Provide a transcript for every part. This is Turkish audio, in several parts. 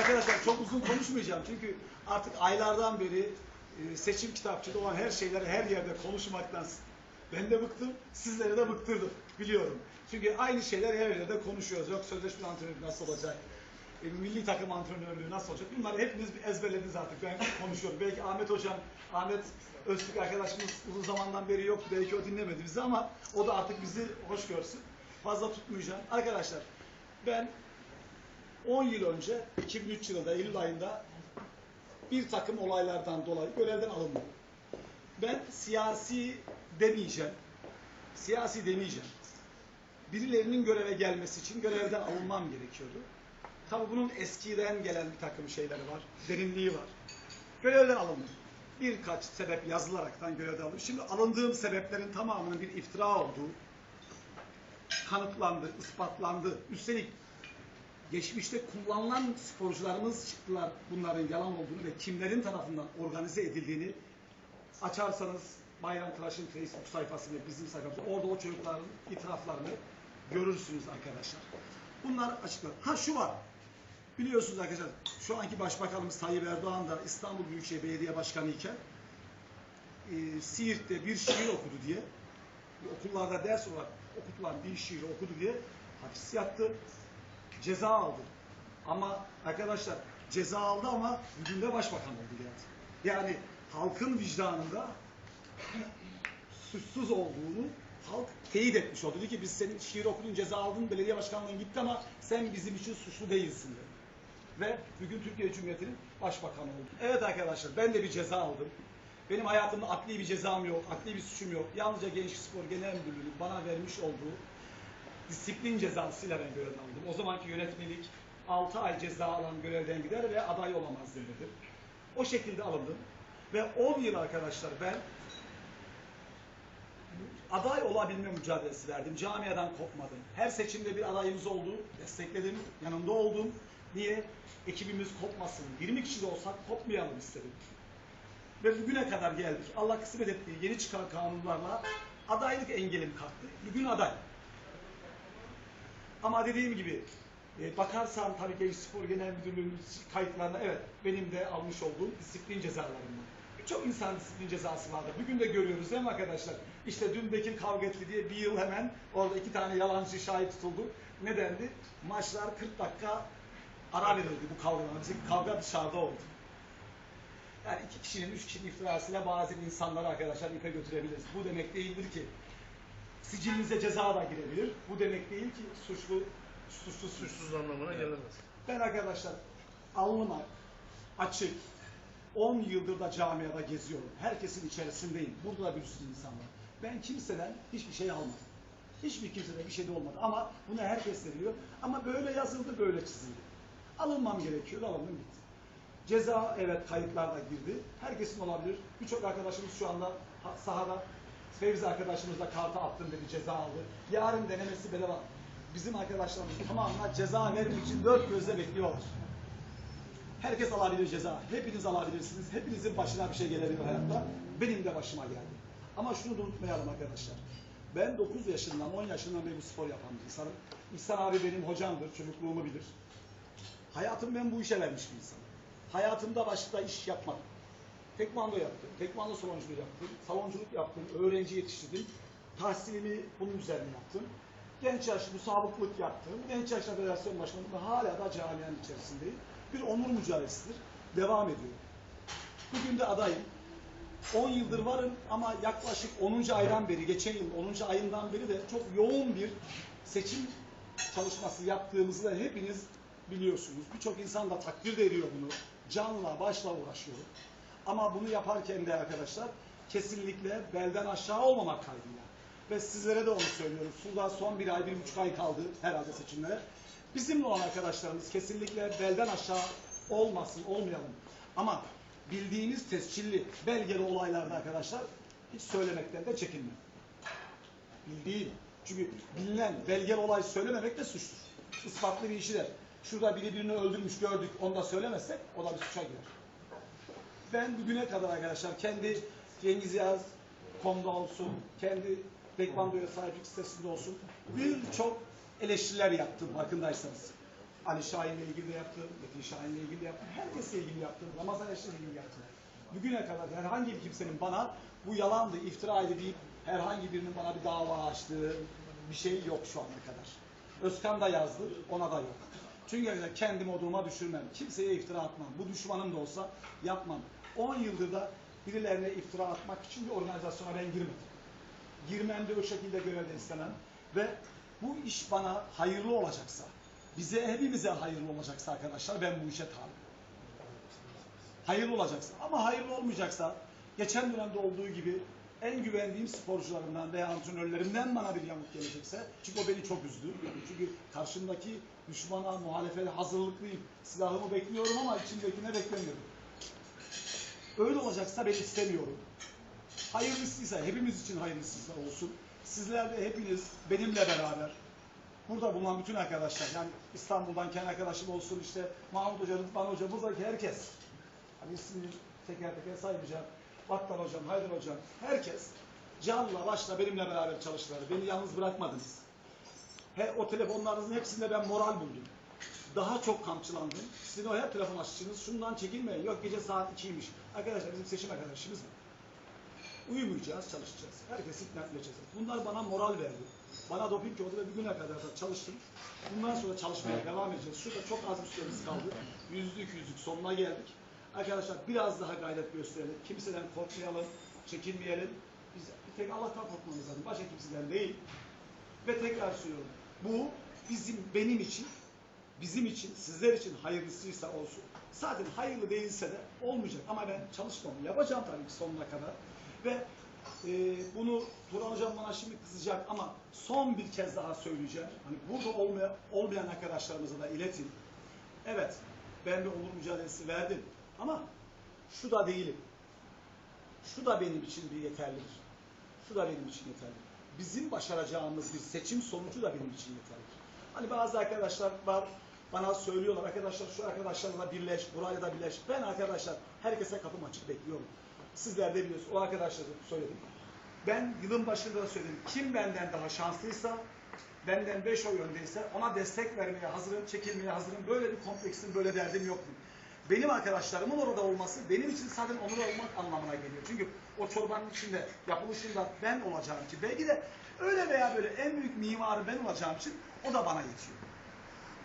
Arkadaşlar çok uzun konuşmayacağım çünkü artık aylardan beri e, seçim kitapçıda olan her şeyleri her yerde konuşmaktan ben de bıktım, sizleri de bıktırdım biliyorum. Çünkü aynı şeyler her yerde konuşuyoruz. Yok sözleşme antrenörü nasıl olacak? E, milli takım antrenörlüğü nasıl olacak? Bunları hepiniz bir ezberlediniz artık. Ben konuşuyorum. Belki Ahmet Hocam, Ahmet Öztürk arkadaşımız uzun zamandan beri yok. Belki o dinlemedi bizi ama o da artık bizi hoş görsün. Fazla tutmayacağım. Arkadaşlar ben 10 yıl önce 2003 yılında Eylül ayında bir takım olaylardan dolayı görevden alındım. Ben siyasi demeyeceğim. Siyasi demeyeceğim. Birilerinin göreve gelmesi için görevden alınmam gerekiyordu. Tabi bunun eskiden gelen bir takım şeyleri var. Derinliği var. Görevden alındım. Birkaç sebep yazılaraktan görevden alındım. Şimdi alındığım sebeplerin tamamının bir iftira olduğu kanıtlandı, ispatlandı. Üstelik geçmişte kullanılan sporcularımız çıktılar bunların yalan olduğunu ve kimlerin tarafından organize edildiğini açarsanız Bayram Tıraş'ın Facebook sayfasını, bizim sayfamızı, orada o çocukların itiraflarını görürsünüz arkadaşlar. Bunlar açıklar. Ha şu var. Biliyorsunuz arkadaşlar, şu anki Başbakanımız Tayyip Erdoğan da İstanbul Büyükşehir Belediye Başkanı iken e, Siirt'te bir şiir okudu diye okullarda ders olarak okutulan bir şiiri okudu diye hapis yattı ceza aldı. Ama arkadaşlar ceza aldı ama bugün de başbakan oldu yani. Yani halkın vicdanında suçsuz olduğunu halk teyit etmiş oldu. Dedi ki biz senin şiir okudun, ceza aldın, belediye başkanlığın gitti ama sen bizim için suçlu değilsin dedi. Ve bugün Türkiye Cumhuriyeti'nin başbakanı oldu. Evet arkadaşlar ben de bir ceza aldım. Benim hayatımda adli bir cezam yok, adli bir suçum yok. Yalnızca Gençlik Spor Genel Müdürlüğü'nün bana vermiş olduğu disiplin cezasıyla ben görevden aldım. O zamanki yönetmelik 6 ay ceza alan görevden gider ve aday olamaz denildi. O şekilde alındım. Ve 10 yıl arkadaşlar ben aday olabilme mücadelesi verdim. Camiadan kopmadım. Her seçimde bir adayımız oldu. Destekledim. Yanında oldum. Niye? Ekibimiz kopmasın. 20 kişi de olsak kopmayalım istedim. Ve bugüne kadar geldik. Allah kısmet ettiği yeni çıkan kanunlarla adaylık engelim kalktı. Bugün aday. Ama dediğim gibi e, bakarsan tabii Genç Spor Genel Müdürlüğü'nün kayıtlarına evet benim de almış olduğum disiplin cezalarından. Birçok insan disiplin cezası vardır. Bugün de görüyoruz değil mi arkadaşlar? İşte dün Bekir kavga etti diye bir yıl hemen orada iki tane yalancı şahit tutuldu. Nedendi? Maçlar 40 dakika ara verildi bu kavgadan. Bizim kavga dışarıda oldu. Yani iki kişinin, üç kişinin iftirasıyla bazı insanları arkadaşlar ipe götürebiliriz. Bu demek değildir ki sicilinize ceza da girebilir. Bu demek değil ki suçlu suçsuz suçsuz. Anlamına gelemez. Ben arkadaşlar alnıma açık 10 yıldır da camiada geziyorum. Herkesin içerisindeyim. Burada da bir sürü insan var. Ben kimseden hiçbir şey almadım. Hiçbir kimseden bir şey de olmadı. Ama bunu herkes de biliyor. Ama böyle yazıldı, böyle çizildi. Alınmam gerekiyor, alındım gitti. Ceza evet kayıtlarda girdi. Herkesin olabilir. Birçok arkadaşımız şu anda ha- sahada Fevzi arkadaşımız da kartı attım dedi ceza aldı. Yarın denemesi bedava. Bizim arkadaşlarımız tamamına ceza vermek için dört gözle bekliyorlar. Herkes alabilir ceza. Hepiniz alabilirsiniz. Hepinizin başına bir şey gelebilir hayatta. Benim de başıma geldi. Ama şunu da unutmayalım arkadaşlar. Ben 9 yaşından, 10 yaşından beri bu spor yapan bir insanım. İhsan abi benim hocamdır, çocukluğumu bilir. Hayatım ben bu işe vermiş bir insanım. Hayatımda başka iş yapmadım. Tekvando yaptım, tekvando salonculuğu yaptım, salonculuk yaptım, öğrenci yetiştirdim. Tahsilimi bunun üzerine yaptım. Genç yaş musabıklık yaptım. Genç yaşta federasyon başkanım ve hala da camianın içerisindeyim. Bir onur mücadelesidir. Devam ediyor. Bugün de adayım. 10 yıldır varım ama yaklaşık 10. aydan beri, geçen yıl 10. ayından beri de çok yoğun bir seçim çalışması yaptığımızı da hepiniz biliyorsunuz. Birçok insan da takdir ediyor bunu. Canla başla uğraşıyor. Ama bunu yaparken de arkadaşlar kesinlikle belden aşağı olmamak kaydıyla. Ve sizlere de onu söylüyorum. Suda son bir ay, bir buçuk ay kaldı herhalde seçimlere. Bizimle olan arkadaşlarımız kesinlikle belden aşağı olmasın, olmayalım. Ama bildiğiniz tescilli, belgeli olaylarda arkadaşlar hiç söylemekten de çekinme. Bildiğim. Çünkü bilinen, belgeli olay söylememek de suçtur. Ispatlı bir işi der. Şurada biri birini öldürmüş gördük, onu da söylemezsek o da bir suça girer. Ben bugüne kadar arkadaşlar kendi Cengiz Yaz komda olsun, kendi Tekvando'ya sahiplik sitesinde olsun birçok eleştiriler yaptım farkındaysanız. Ali Şahin'le ilgili de yaptım, Metin Şahin'le ilgili de yaptım, herkesle ilgili yaptım, Ramazan Eşler'le ilgili yaptım. Bugüne kadar herhangi bir kimsenin bana bu yalandı, iftiraydı deyip herhangi birinin bana bir dava açtığı bir şey yok şu ana kadar. Özkan da yazdı, ona da yok. Çünkü kendimi oduma düşürmem. Kimseye iftira atmam. Bu düşmanım da olsa yapmam. 10 yıldır da birilerine iftira atmak için bir organizasyona ben girmedim. Girmem de o şekilde görevden istemem. Ve bu iş bana hayırlı olacaksa, bize hepimize hayırlı olacaksa arkadaşlar ben bu işe talibim. Hayırlı olacaksa. Ama hayırlı olmayacaksa geçen dönemde olduğu gibi en güvendiğim sporcularımdan veya antrenörlerimden bana bir yamuk gelecekse çünkü o beni çok üzdü. Çünkü karşımdaki düşmana, muhalefete hazırlıklıyım. Silahımı bekliyorum ama içimdekine beklemiyorum. Öyle olacaksa ben istemiyorum. Hayırlısıysa, hepimiz için hayırlısıysa olsun. Sizler de hepiniz benimle beraber burada bulunan bütün arkadaşlar yani İstanbul'dan kendi arkadaşım olsun işte Mahmut Hoca, Rıdvan Hoca, buradaki herkes hani ismini teker teker saymayacağım. Battal Hocam, Haydar Hocam, herkes canla başla benimle beraber çalıştılar. Beni yalnız bırakmadınız. He, o telefonlarınızın hepsinde ben moral buldum. Daha çok kamçılandım. Sizin o her telefon açtınız. Şundan çekinmeyin. Yok gece saat 2'ymiş. Arkadaşlar bizim seçim arkadaşımız mı? Uyumayacağız, çalışacağız. Herkesi ikna edeceğiz. Bunlar bana moral verdi. Bana doping oldu ve bir güne kadar da çalıştım. Bundan sonra çalışmaya devam edeceğiz. Şurada çok az bir süremiz kaldı. Yüzlük yüzlük sonuna geldik. Arkadaşlar biraz daha gayret gösterelim. Kimseden korkmayalım, çekinmeyelim. Biz bir tek Allah'tan korkmamız lazım. Başka kimseden değil. Ve tekrar söylüyorum. Bu bizim, benim için, bizim için, sizler için hayırlısıysa olsun. Zaten hayırlı değilse de olmayacak. Ama ben çalışmamı yapacağım tabii ki sonuna kadar. Ve e, bunu Turan Hocam bana şimdi kızacak ama son bir kez daha söyleyeceğim. Hani burada olmayan, olmayan arkadaşlarımıza da iletin. Evet, ben bir onur mücadelesi verdim. Ama şu da değilim. Şu da benim için bir yeterlidir. Şu da benim için yeterli. Bizim başaracağımız bir seçim sonucu da benim için yeterlidir. Hani bazı arkadaşlar var bana söylüyorlar arkadaşlar şu arkadaşlarla birleş, burayla da birleş. Ben arkadaşlar herkese kapım açık bekliyorum. Sizler de biliyorsunuz. O arkadaşlara söyledim. Ben yılın başında da söyledim. Kim benden daha şanslıysa, benden 5 oy öndeyse ona destek vermeye hazırım, çekilmeye hazırım. Böyle bir kompleksim, böyle derdim yok. Benim arkadaşlarımın orada olması benim için zaten onur olmak anlamına geliyor. Çünkü o çorbanın içinde yapılışında ben olacağım için belki de öyle veya böyle en büyük mimarı ben olacağım için o da bana yetiyor.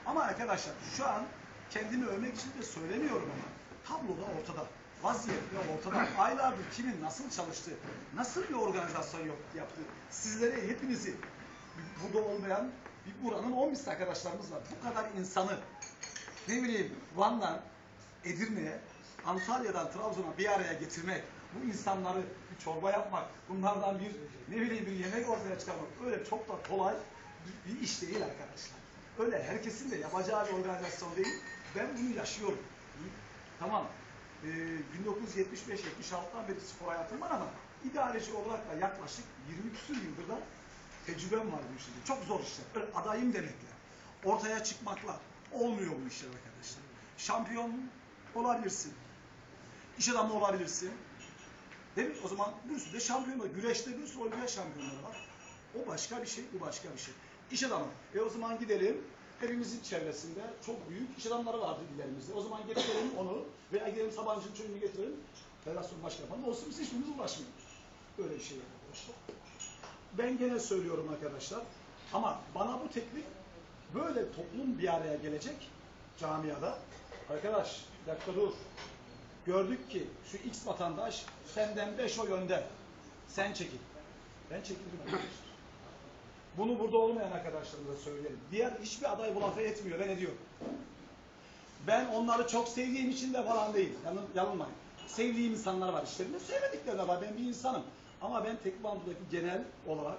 Ama arkadaşlar şu an kendimi övmek için de söylemiyorum ama tablo da ortada. Vaziyet de ortada. Aylardır kimin nasıl çalıştığı, nasıl bir organizasyon yaptığı, sizlere hepinizi burada olmayan bir buranın 10 misli arkadaşlarımız var. Bu kadar insanı ne bileyim Van'dan Edirne'ye, Antalya'dan Trabzon'a bir araya getirmek, bu insanları bir çorba yapmak, bunlardan bir ne bileyim bir yemek ortaya çıkarmak öyle çok da kolay bir iş değil arkadaşlar. Öyle herkesin de yapacağı bir organizasyon değil. Ben bunu yaşıyorum. Tamam. Ee, 1975-76'dan beri spor hayatım var ama idareci olarak da yaklaşık 20 küsur yıldır da tecrübem var bu işte. Çok zor işler. Öyle adayım demekle, ortaya çıkmakla olmuyor bu işler arkadaşlar. Şampiyon olabilirsin. İş adamı olabilirsin. Değil mi? O zaman bir sürü de şampiyon. Güreşte bir sürü olimpiyat şampiyonları var. O başka bir şey, bu başka bir şey. İş adamı. E o zaman gidelim. Evimizin çevresinde çok büyük iş adamları vardı illerimizde. O zaman getirelim onu veya gidelim Sabancı'nın çocuğunu getirelim. Federasyon başkanı falan olsun biz hiçbirimiz uğraşmıyoruz. Böyle bir şey arkadaşlar. Ben gene söylüyorum arkadaşlar. Ama bana bu teklif böyle toplum bir araya gelecek camiada. Arkadaş dakika dur. Gördük ki şu X vatandaş senden 5 oy önde. Sen çekil. Ben çekildim arkadaşlar. Bunu burada olmayan arkadaşlarımıza söyleyelim. Diğer hiçbir aday bu lafı etmiyor. Ben ediyorum. Ben onları çok sevdiğim için de falan değil. Yanıl, yanılmayın. Sevdiğim insanlar var işlerinde. Sevmedikleri de var. Ben bir insanım. Ama ben Tekvando'daki genel olarak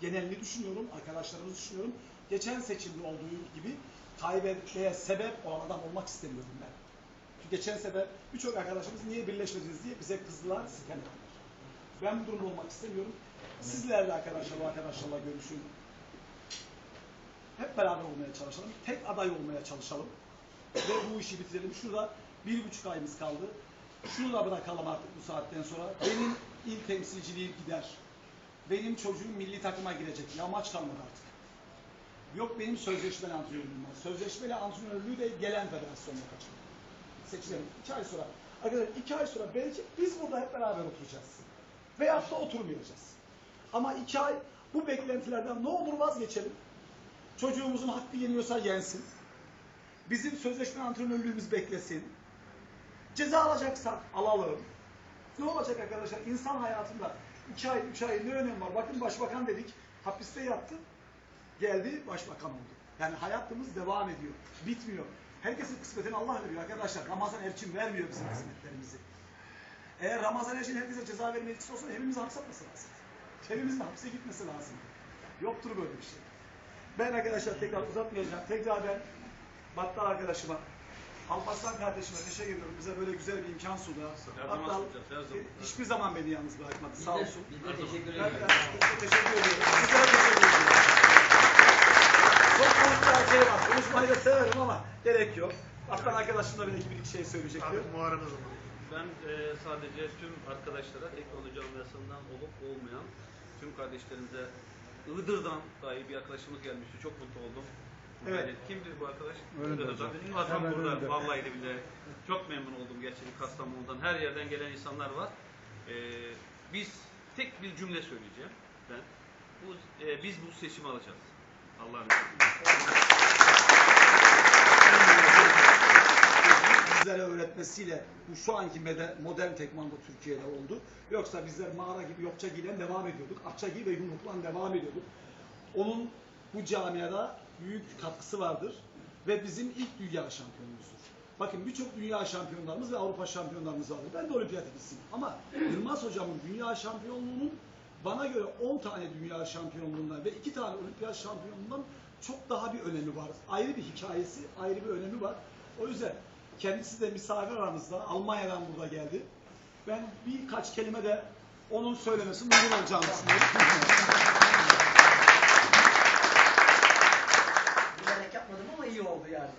genelini düşünüyorum. Arkadaşlarımızı düşünüyorum. Geçen seçimde olduğu gibi kaybetmeye sebep olan adam olmak istemiyorum ben. Çünkü geçen sefer birçok arkadaşımız niye birleşmediniz diye bize kızdılar, siken ettiler. Ben bu durumda olmak istemiyorum. Sizlerle arkadaşlar, bu arkadaşlarla görüşün. Hep beraber olmaya çalışalım. Tek aday olmaya çalışalım. Ve bu işi bitirelim. Şurada bir buçuk ayımız kaldı. Şunu da bırakalım artık bu saatten sonra. Benim il temsilciliğim gider. Benim çocuğum milli takıma girecek. Ya maç kalmadı artık. Yok benim sözleşmeli antrenörlüğüm var. Sözleşmeli antrenörlüğü de gelen federasyonla kaçırıyor. Seçilelim. İki ay sonra. Arkadaşlar iki ay sonra belki biz burada hep beraber oturacağız. Veyahut da oturmayacağız. Ama iki ay bu beklentilerden ne olur vazgeçelim. Çocuğumuzun hakkı yeniyorsa yensin. Bizim sözleşme antrenörlüğümüz beklesin. Ceza alacaksak alalım. Ne olacak arkadaşlar? İnsan hayatında iki ay, üç ay ne önemi var? Bakın başbakan dedik, hapiste yattı, geldi başbakan oldu. Yani hayatımız devam ediyor, bitmiyor. Herkesin kısmetini Allah veriyor arkadaşlar. Ramazan Erçin vermiyor bizim kısmetlerimizi. Eğer Ramazan Erçin herkese ceza verme etkisi olsa hepimizin hapse atması lazım. Hepimizin hapse gitmesi lazım. Yoktur böyle bir şey. Ben arkadaşlar tekrar uzatmayacağım. Tekrar ben Battal arkadaşıma, Alparslan kardeşime teşekkür ediyorum. Bize böyle güzel bir imkan sundu. Her zaman Battal sunacağız, her zaman. hiçbir zaman beni yalnız bırakmadı. Sağ de- olsun. Biz de teşekkür Ben, çok teşekkür ediyorum. Sizlere teşekkür ediyorum. Çok konuşacak şey var. Konuşmayı da severim ama gerek yok. Battal arkadaşım da belki bir iki şey söyleyecektir. Abi muharebez olur. Ben e, sadece tüm arkadaşlara teknoloji camiasından olup olmayan tüm kardeşlerimize Iğdır'dan dahi bir arkadaşımız gelmişti. Çok mutlu oldum. Evet. Yani kimdir bu arkadaş? Iğdır'dan. hocam. Adam burada. Vallahi de bile çok memnun oldum gerçekten Kastamonu'dan. Her yerden gelen insanlar var. E, biz tek bir cümle söyleyeceğim ben. Bu, e, biz bu seçimi alacağız. Allah'ın izniyle. Bizlere öğretmesiyle bu şu anki modern tekmando Türkiye'de oldu. Yoksa bizler mağara gibi yokça giyilen devam ediyorduk. Akça giy ve yumruklan devam ediyorduk. Onun bu camiada büyük katkısı vardır ve bizim ilk dünya şampiyonumuzdur. Bakın birçok dünya şampiyonlarımız ve Avrupa şampiyonlarımız vardır. Ben de olimpiyat ikisiyim. Ama Yılmaz hocamın dünya şampiyonluğunun bana göre 10 tane dünya şampiyonluğundan ve 2 tane olimpiyat şampiyonluğundan çok daha bir önemi var. Ayrı bir hikayesi, ayrı bir önemi var. O yüzden kendisi de misafir aramızda. Almanya'dan burada geldi. Ben birkaç kelime de onun söylemesi uygun olacağını düşünüyorum. Bilerek yapmadım ama iyi oldu yani.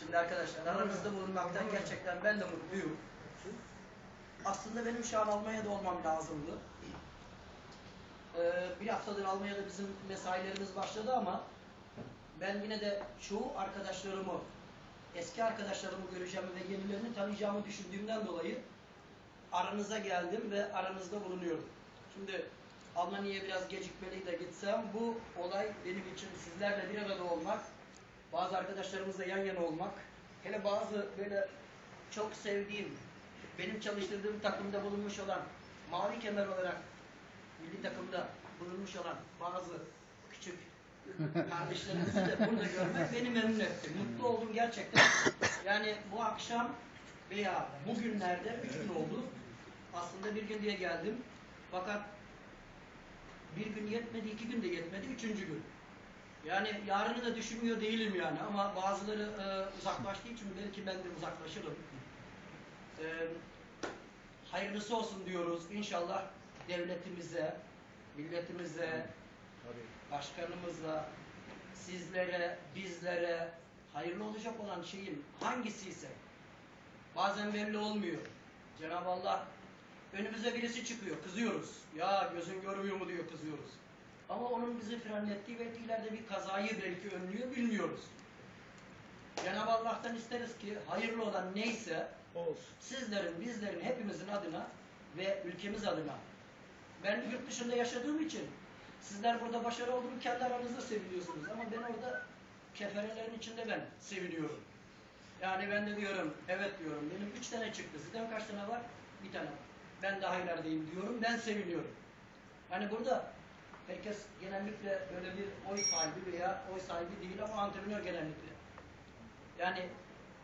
Şimdi arkadaşlar aranızda bulunmaktan gerçekten ben de mutluyum. Aslında benim şu an Almanya'da olmam lazımdı. Ee, bir haftadır Almanya'da bizim mesailerimiz başladı ama ben yine de çoğu arkadaşlarımı, eski arkadaşlarımı göreceğimi ve yenilerini tanıyacağımı düşündüğümden dolayı aranıza geldim ve aranızda bulunuyorum. Şimdi Almanya'ya biraz gecikmeli de gitsem bu olay benim için sizlerle bir arada olmak, bazı arkadaşlarımızla yan yana olmak, hele bazı böyle çok sevdiğim, benim çalıştırdığım takımda bulunmuş olan, mavi kemer olarak milli takımda bulunmuş olan bazı küçük kardeşlerimizi de burada görmek beni memnun etti. Mutlu oldum gerçekten. Yani bu akşam veya bugünlerde üç gün oldu. Aslında bir gün diye geldim. Fakat bir gün yetmedi, iki gün de yetmedi, üçüncü gün. Yani yarını da düşünmüyor değilim yani ama bazıları e, uzaklaştığı için belki ben de uzaklaşırım. E, hayırlısı olsun diyoruz. İnşallah devletimize, milletimize, başkanımıza, sizlere, bizlere hayırlı olacak olan şeyin hangisi ise bazen belli olmuyor. Cenab-ı Allah önümüze birisi çıkıyor, kızıyoruz. Ya gözün görmüyor mu diyor, kızıyoruz. Ama onun bizi frenlettiği belki ileride bir kazayı belki önlüyor, bilmiyoruz. Cenab-ı Allah'tan isteriz ki hayırlı olan neyse Olsun. sizlerin, bizlerin, hepimizin adına ve ülkemiz adına. Ben yurt dışında yaşadığım için sizler burada başarı olduğunu kendi aranızda seviniyorsunuz ama ben orada keferelerin içinde ben seviniyorum. Yani ben de diyorum, evet diyorum, benim üç tane çıktı. Sizden kaç tane var? Bir tane. Ben daha ilerideyim diyorum, ben seviniyorum. Yani burada herkes genellikle böyle bir oy sahibi veya oy sahibi değil ama antrenör genellikle. Yani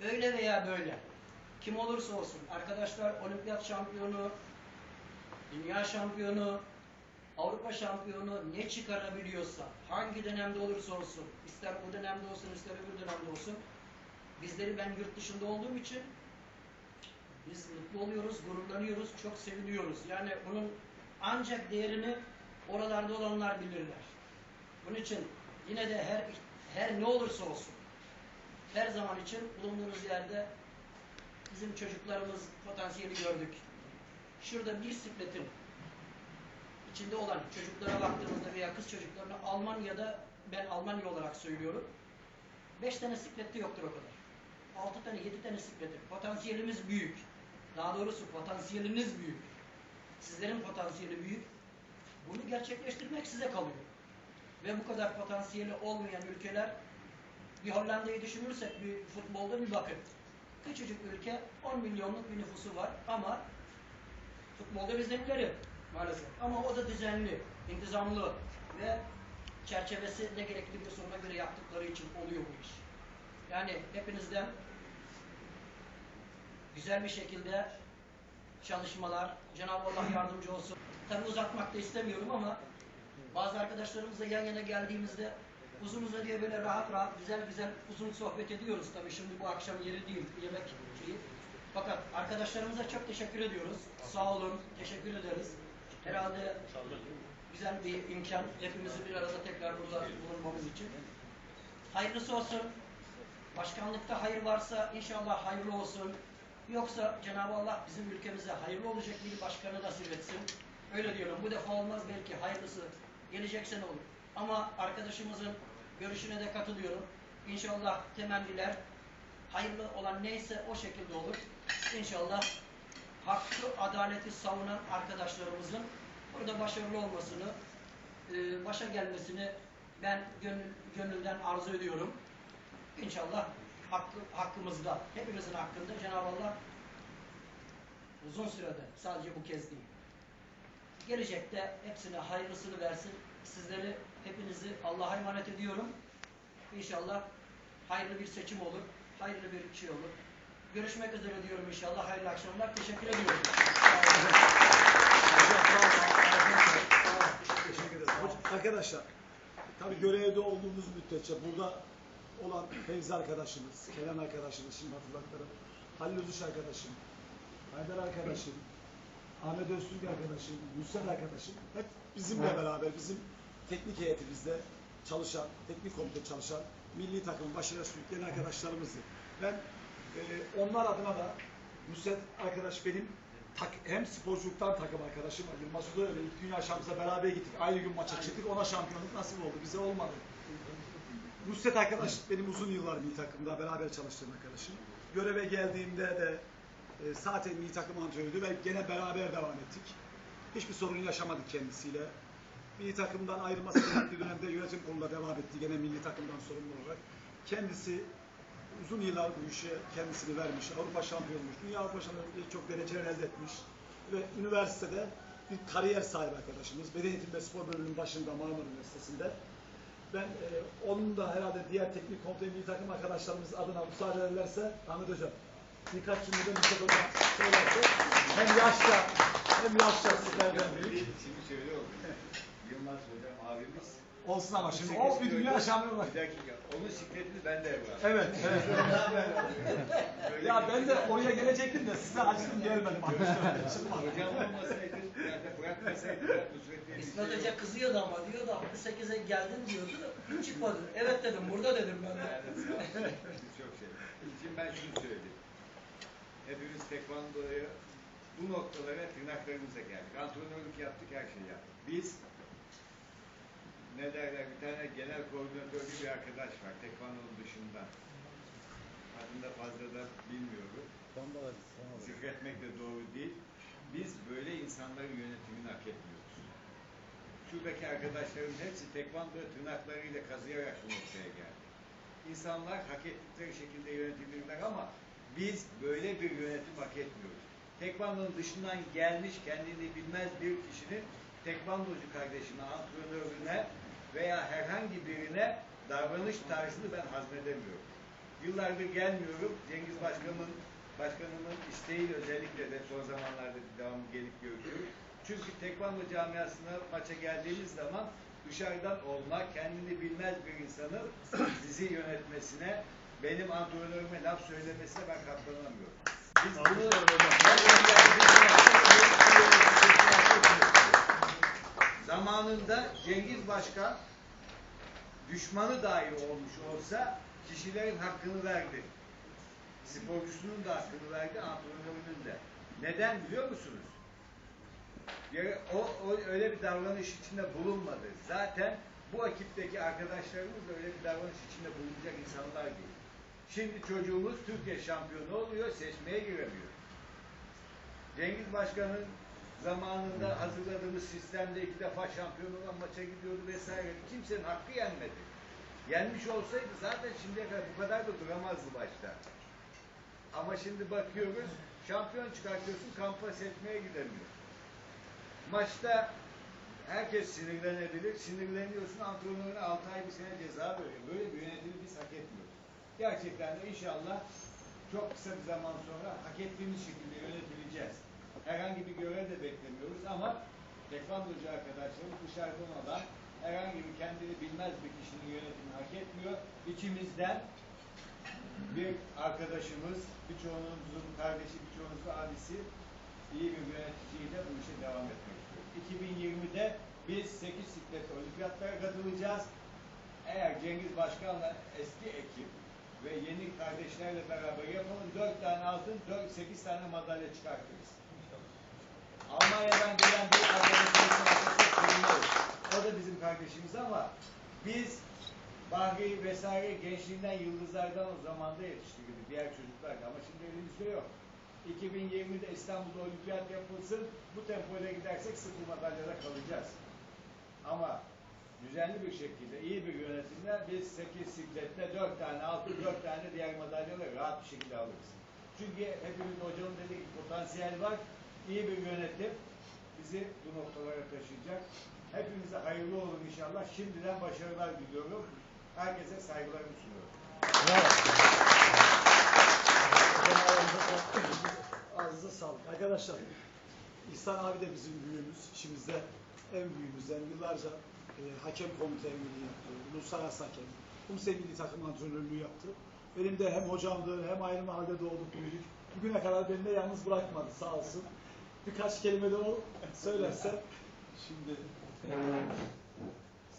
öyle veya böyle. Kim olursa olsun. Arkadaşlar olimpiyat şampiyonu, dünya şampiyonu, Avrupa şampiyonu ne çıkarabiliyorsa, hangi dönemde olursa olsun, ister bu dönemde olsun, ister öbür dönemde olsun, bizleri ben yurt dışında olduğum için biz mutlu oluyoruz, gururlanıyoruz, çok seviniyoruz. Yani bunun ancak değerini oralarda olanlar bilirler. Bunun için yine de her her ne olursa olsun, her zaman için bulunduğunuz yerde bizim çocuklarımız potansiyeli gördük. Şurada bir sikletin içinde olan çocuklara baktığımızda veya kız çocuklarına Almanya'da ben Almanya olarak söylüyorum. 5 tane siklette yoktur o kadar. 6 tane 7 tane siklette. Potansiyelimiz büyük. Daha doğrusu potansiyeliniz büyük. Sizlerin potansiyeli büyük. Bunu gerçekleştirmek size kalıyor. Ve bu kadar potansiyeli olmayan ülkeler bir Hollanda'yı düşünürsek bir futbolda bir bakın. Küçücük ülke 10 milyonluk bir nüfusu var ama futbolda bizden maalesef. Ama o da düzenli, intizamlı ve çerçevesi ne gerektiriyorsa ona göre yaptıkları için oluyor bu iş. Yani hepinizden güzel bir şekilde çalışmalar, Cenab-ı Allah yardımcı olsun. Tabi uzatmak da istemiyorum ama bazı arkadaşlarımızla yan yana geldiğimizde uzun uzun diye böyle rahat rahat güzel güzel uzun sohbet ediyoruz. Tabii şimdi bu akşam yeri değil, yemek şeyi. Fakat arkadaşlarımıza çok teşekkür ediyoruz. Sağ olun, teşekkür ederiz. Herhalde güzel bir imkan hepimizi bir arada tekrar burada bulunmamız için. Hayırlısı olsun. Başkanlıkta hayır varsa inşallah hayırlı olsun. Yoksa Cenab-ı Allah bizim ülkemize hayırlı olacak bir başkanı nasip etsin. Öyle diyorum. Bu defa olmaz belki hayırlısı gelecek sene olur. Ama arkadaşımızın görüşüne de katılıyorum. İnşallah temenniler hayırlı olan neyse o şekilde olur. İnşallah hakkı, adaleti savunan arkadaşlarımızın burada başarılı olmasını, e, başa gelmesini ben gönül, gönülden arzu ediyorum. İnşallah hakkı, hakkımızda, hepimizin hakkında Cenab-ı Allah uzun sürede, sadece bu kez değil. Gelecekte hepsine hayırlısını versin. Sizleri, hepinizi Allah'a emanet ediyorum. İnşallah hayırlı bir seçim olur, hayırlı bir şey olur. Görüşmek üzere diyorum inşallah. Hayırlı akşamlar. Teşekkür ediyorum. Teşekkür ederim. Hocam, Arkadaşlar, tabii görevde olduğumuz müddetçe burada olan Fevzi arkadaşımız, Kenan arkadaşımız, şimdi hatırlatlarım, Halil Özüş arkadaşım, Haydar arkadaşım, Ahmet Öztürk arkadaşım, Müsel arkadaşım, hep bizimle beraber, bizim teknik heyetimizde çalışan, teknik komite çalışan, milli takımın başına sürükleyen arkadaşlarımızdı. Ben e, onlar adına da Müsel arkadaş benim tak, hem sporculuktan takım arkadaşım var. Yılmaz Uda öyle ilk dünya şampiyonasına beraber gittik. Aynı gün maça çıktık. Ona şampiyonluk nasip oldu. Bize olmadı. Nusret arkadaş benim uzun yıllar milli takımda beraber çalıştığım arkadaşım. Göreve geldiğimde de e, zaten milli takım antrenörüydü ve gene beraber devam ettik. Hiçbir sorun yaşamadık kendisiyle. Milli takımdan ayrılması gerektiği dönemde yönetim konuda devam etti. Gene milli takımdan sorumlu olarak. Kendisi uzun yıllar bu işe kendisini vermiş. Avrupa şampiyonu olmuş. Dünya Avrupa şampiyonu çok dereceler elde etmiş. Ve üniversitede bir kariyer sahibi arkadaşımız. Beden Eğitim ve Spor Bölümünün başında Marmara Üniversitesi'nde. Ben e, onun da herhalde diğer teknik komite milli takım arkadaşlarımız adına müsaade ederlerse Ahmet Hocam birkaç cümlede Müsait Hocam söylerse hem yaşça hem yaşça sizlerden büyük. Şimdi şöyle oldu. Yılmaz hocam abimiz. Olsun ama şimdi o bir dünya şampiyonu var. Bir dakika. Onun sikletini ben de yapıyorum. Evet, evet. Ya ben de oraya gelecektim de size acıdım gelmedim. Hocam olmasaydı, yani bırakmasaydı ben Nusret'e İsmet Hoca kızıyordu ama diyordu 68'e geldin diyordu. Hiç çıkmadı. Evet dedim. Burada dedim ben de. Çok şey. Şimdi ben şunu söyleyeyim. Hepimiz tekvandoya bu noktalara tırnaklarımızla geldik. Antrenörlük yaptık, her şeyi yaptık. Biz ne derler bir tane genel koordinatörlü bir arkadaş var tekvandonun dışında. Adını da fazla da bilmiyorum. Zikretmek de doğru değil. Biz böyle insanların yönetimini hak etmiyoruz. Şuradaki arkadaşların hepsi tekvando tırnaklarıyla kazıyarak bu noktaya geldi. İnsanlar hak ettikleri şekilde yönetilirler ama biz böyle bir yönetim hak etmiyoruz. Tekvando'nun dışından gelmiş kendini bilmez bir kişinin tekvandocu kardeşine, antrenörüne veya herhangi birine davranış tarzını ben hazmedemiyorum. Yıllardır gelmiyorum. Cengiz Başkan'ın başkanımın isteğiyle özellikle de son zamanlarda devamlı gelip görüyorum. Çünkü tekvando camiasına maça geldiğimiz zaman dışarıdan olma, kendini bilmez bir insanın bizi yönetmesine, benim antrenörüme laf söylemesine ben katlanamıyorum. Biz bunu zamanında Cengiz Başkan düşmanı dahi olmuş olsa kişilerin hakkını verdi. Sporcusunun da hakkını verdi, antrenörünün de. Neden biliyor musunuz? Yani o, o öyle bir davranış içinde bulunmadı. Zaten bu ekipteki arkadaşlarımız da öyle bir davranış içinde bulunacak insanlar değil. Şimdi çocuğumuz Türkiye şampiyonu oluyor, seçmeye giremiyor. Cengiz Başkan'ın zamanında hazırladığımız sistemde iki defa şampiyon olan maça gidiyordu vesaire. Kimsenin hakkı yenmedi. Yenmiş olsaydı zaten şimdiye kadar bu kadar da duramazdı başta. Ama şimdi bakıyoruz, şampiyon çıkartıyorsun, kampa seçmeye gidemiyor. Maçta herkes sinirlenebilir. Sinirleniyorsun, antrenörüne 6 ay bir sene ceza veriyor. Böyle bir yönetimi biz hak etmiyoruz. Gerçekten de inşallah çok kısa bir zaman sonra hak ettiğimiz şekilde yönetileceğiz. Herhangi bir görev de beklemiyoruz ama tekvandocu arkadaşlarımız dışarıdan olan herhangi bir kendini bilmez bir kişinin yönetimini hak etmiyor. İçimizden bir arkadaşımız, birçoğunuzun kardeşi, birçoğunuzun abisi iyi bir yöneticiyle bu işe devam etmek istiyor. 2020'de biz 8 siklet olimpiyatlara katılacağız. Eğer Cengiz Başkan'la eski ekip ve yeni kardeşlerle beraber yapalım 4 tane altın, 4, 8 tane madalya çıkartırız. Almanya'dan gelen bir arkadaşımızın çok seviniyoruz. O da bizim kardeşimiz ama biz Bahri vesaire gençliğinden yıldızlardan o zamanda yetiştirdik diğer çocuklar da ama şimdi elimizde yok. 2020'de İstanbul'da olimpiyat yapılsın, bu tempoyla gidersek sıfır madalyada kalacağız. Ama düzenli bir şekilde, iyi bir yönetimle biz 8 siklette 4 tane altın, 4 tane diğer madalyaları rahat bir şekilde alırız. Çünkü hepimiz hocanın dediği potansiyel var, iyi bir yönetim bizi bu noktalara taşıyacak. Hepinize hayırlı olun inşallah. Şimdiden başarılar diliyorum. Herkese saygılarımı sunuyorum. Ağzınıza sağlık. Arkadaşlar, İhsan abi de bizim büyüğümüz. İçimizde en büyüğümüzden yıllarca e, hakem komite üyeliği yaptı. Uluslararası hakem. Kumse milli takım antrenörlüğü yaptı. Benim de hem hocamdı hem aynı mahallede doğduk büyüdük. Bugüne kadar beni de yalnız bırakmadı sağ olsun. Birkaç kelime de o söylersen. Şimdi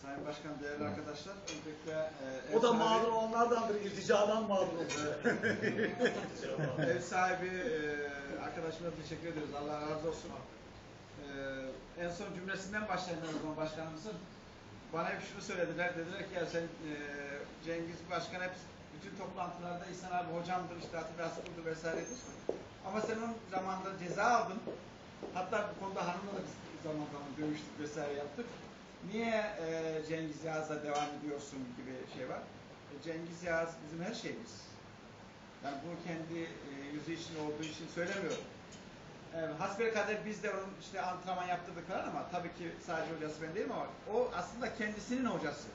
Sayın Başkan, değerli arkadaşlar, öncelikle e, ev O da sahibi- mağdur onlardandır, irticadan mağdur oldu. ev sahibi e, arkadaşıma teşekkür ediyoruz. Allah razı olsun. E, en son cümlesinden başlayalım o zaman başkanımızın. Bana hep şunu söylediler. Dediler ki ya sen e, Cengiz Başkan hep bütün toplantılarda İhsan abi hocamdır, işte hatırası kurdu vesairedir. Ama sen onun zamanında ceza aldın. Hatta bu konuda hanımla da biz zaman zaman dövüştük vesaire yaptık. Niye e, Cengiz Yağız'la devam ediyorsun gibi şey var. E, Cengiz Yağız bizim her şeyimiz. Yani bunu kendi e, yüzü için olduğu için söylemiyorum. E, hasbelkader biz de onun işte antrenman yaptırdık falan ama tabii ki sadece hocası ben değilim ama o aslında kendisinin hocası.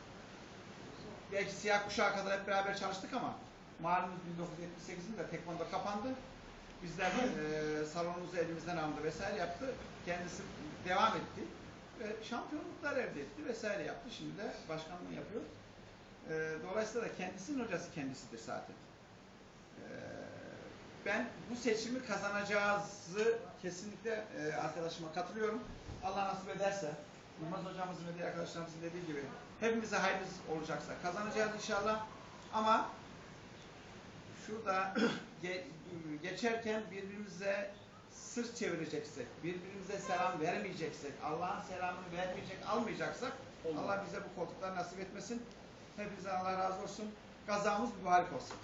Belki siyah kuşağa kadar hep beraber çalıştık ama malumunuz 1978'in de tekvando kapandı. Bizler e, salonumuzu elimizden aldı vesaire yaptı. Kendisi devam etti ve şampiyonluklar elde etti vesaire yaptı. Şimdi de başkanlığı yapıyor. E, dolayısıyla da kendisinin hocası kendisidir zaten. E, ben bu seçimi kazanacağızı kesinlikle e, arkadaşıma katılıyorum. Allah nasip ederse Yılmaz hocamızın ve diğer arkadaşlarımızın dediği gibi hepimize hayırlı olacaksa kazanacağız inşallah. Ama şurada ge- geçerken birbirimize sırt çevireceksek, birbirimize selam vermeyeceksek, Allah'ın selamını vermeyecek, almayacaksak Allah bize bu koltukları nasip etmesin. Hepinize Allah razı olsun. Kazamız mübarek olsun.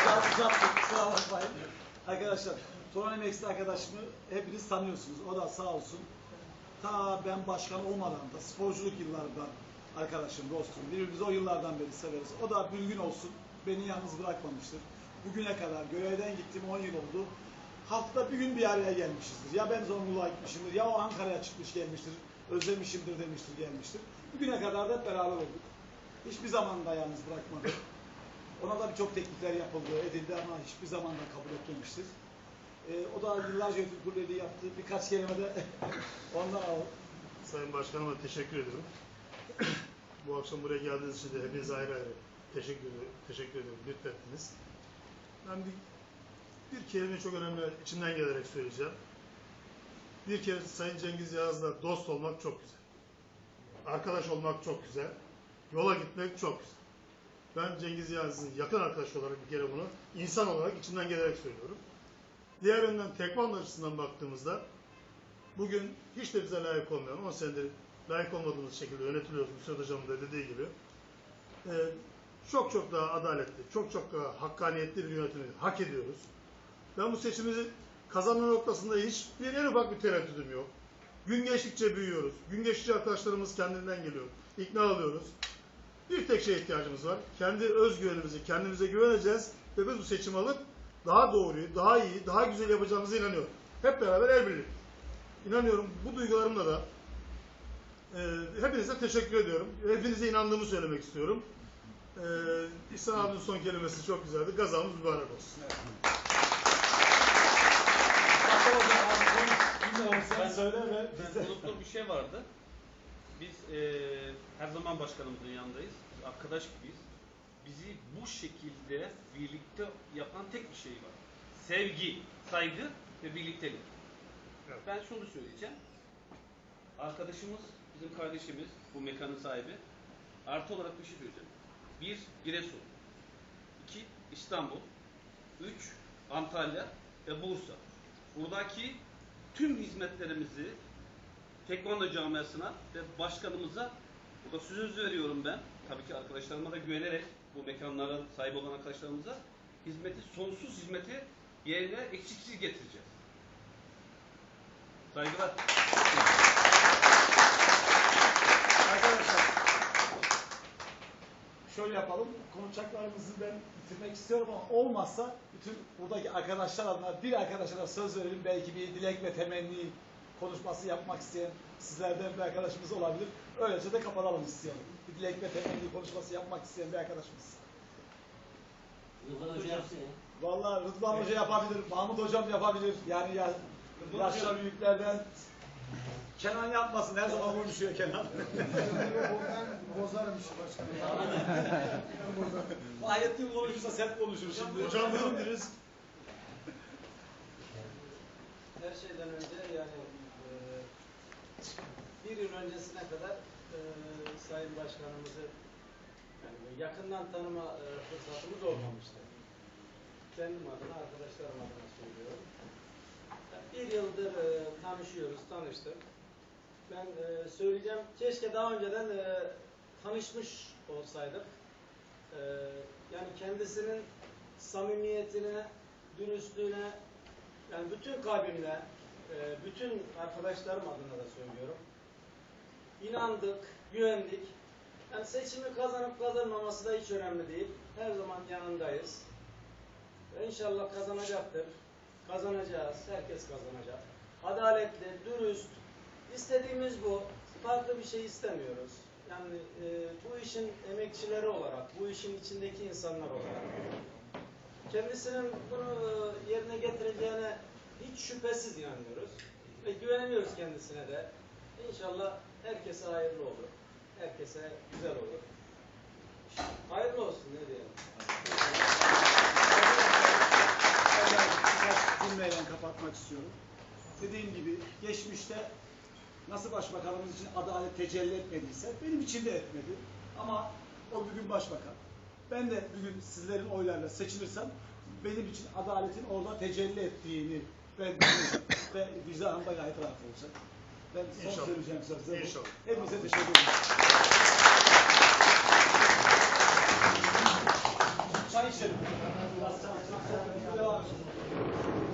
Biraz uzattık, kusura bakmayın. Arkadaşlar, Turan Emeksi arkadaşımı hepiniz tanıyorsunuz. O da sağ olsun. Ta ben başkan olmadan da sporculuk yıllarından arkadaşım, dostum. Birbirimizi o yıllardan beri severiz. O da bir gün olsun beni yalnız bırakmamıştır. Bugüne kadar görevden gittim 10 yıl oldu. Haftada bir gün bir araya gelmişizdir. Ya ben Zonguldak'a gitmişimdir, ya o Ankara'ya çıkmış gelmiştir. Özlemişimdir demiştir, gelmiştir. Bugüne kadar da hep beraber olduk. Hiçbir zaman da yalnız bırakmadı. Ona da birçok teklifler yapıldı, edildi ama hiçbir zaman da kabul etmemiştir. Ee, o da yıllarca yönetim kurulu yaptı. Birkaç kelime de ondan alalım. Sayın Başkanıma teşekkür ediyorum. Bu akşam buraya geldiğiniz için de hepinize ayrı ayrı teşekkür. Teşekkür ediyorum. Lütfettiniz. Ben bir, bir kelime çok önemli içimden gelerek söyleyeceğim. Bir kere Sayın Cengiz Yağız'la dost olmak çok güzel. Arkadaş olmak çok güzel. Yola gitmek çok güzel. Ben Cengiz Yağız'ın yakın arkadaş olarak bir kere bunu insan olarak içimden gelerek söylüyorum. Diğer yönden tekvando açısından baktığımızda bugün hiç de bize layık olmayan, 10 senedir layık olmadığımız şekilde yönetiliyoruz Müsaade Hocam'ın da dediği gibi. Ee, çok çok daha adaletli, çok çok daha hakkaniyetli bir yönetimi hak ediyoruz. Ben bu seçimizi kazanma noktasında hiçbir en ufak bir tereddüdüm yok. Gün geçtikçe büyüyoruz. Gün geçtikçe arkadaşlarımız kendinden geliyor. İkna alıyoruz. Bir tek şeye ihtiyacımız var. Kendi özgüvenimizi, kendimize güveneceğiz ve biz bu seçimi alıp daha doğruyu, daha iyi, daha güzel yapacağımıza inanıyorum. Hep beraber el birlik. İnanıyorum bu duygularımla da e, hepinize teşekkür ediyorum. Hepinize inandığımı söylemek istiyorum. E, İhsan abinin son kelimesi çok güzeldi. Gazamız mübarek olsun. Söyle ve biz Ben de unuttuğum bir şey vardı. Biz eee, her zaman başkanımızın yanındayız. Biz arkadaş gibiyiz. Bizi bu şekilde birlikte yapan tek bir şey var. Sevgi, saygı ve birliktelik. Evet. Ben şunu söyleyeceğim. Arkadaşımız, bizim kardeşimiz, bu mekanın sahibi. Artı olarak bir şey söyleyeceğim. Bir, Giresun. iki İstanbul. Üç, Antalya ve Bursa. Buradaki tüm hizmetlerimizi Tekvando camiasına ve başkanımıza burada söz veriyorum ben. Tabii ki arkadaşlarıma da güvenerek bu mekanların sahibi olan arkadaşlarımıza hizmeti, sonsuz hizmeti yerine eksiksiz getireceğiz. Saygılar. Şöyle yapalım. Konuşacaklarımızı ben bitirmek istiyorum ama olmazsa bütün buradaki arkadaşlar adına bir arkadaşa söz verelim. Belki bir dilek ve temenni konuşması yapmak isteyen sizlerden bir arkadaşımız olabilir. Öylece de kapatalım istiyorum. Bir dilek ve temenni konuşması yapmak isteyen bir arkadaşımız. Rıdvan Hoca yapsın ya. Vallahi Rıdvan Hoca yapabilir, Mahmut Hocam yapabilir. Yani ya, Hocam- büyüklerden Kenan yapmasın. Her zaman konuşuyor Kenan. Ben bozarım işi başkanım. Fahrettin konuşursa sen konuşur şimdi. Hocam buyurun biriniz. Her şeyden önce yani e, bir yıl öncesine kadar e, Sayın Başkanımızı yani yakından tanıma e, fırsatımız olmamıştı. Kendim adına, arkadaşlarım adına söylüyorum. Yani bir yıldır e, tanışıyoruz, tanıştık. Ben e, söyleyeceğim, keşke daha önceden e, tanışmış olsaydık. E, yani kendisinin samimiyetine, dürüstlüğüne, yani bütün kalbimle, e, bütün arkadaşlarım adına da söylüyorum. İnandık, güvendik. Yani seçimi kazanıp kazanmaması da hiç önemli değil. Her zaman yanındayız. İnşallah kazanacaktır. Kazanacağız. Herkes kazanacak. Adaletli, dürüst. İstediğimiz bu. Farklı bir şey istemiyoruz. Yani e, bu işin emekçileri olarak, bu işin içindeki insanlar olarak kendisinin bunu e, yerine getireceğine hiç şüphesiz inanıyoruz. Ve güveniyoruz kendisine de. İnşallah herkese hayırlı olur. Herkese güzel olur. Hayırlı olsun ne diyelim. Ben kapatmak istiyorum. Dediğim gibi geçmişte nasıl başbakanımız için adalet tecelli etmediyse benim için de etmedi. Ama o bugün başbakan. Ben de bugün sizlerin oylarla seçilirsem benim için adaletin orada tecelli ettiğini ben ve vicdanım da gayet rahat olacak. Ben son İnşallah. söyleyeceğim sözler bu. Hepinize teşekkür ederim. Çay içelim. Biraz çay içelim. Devam edelim.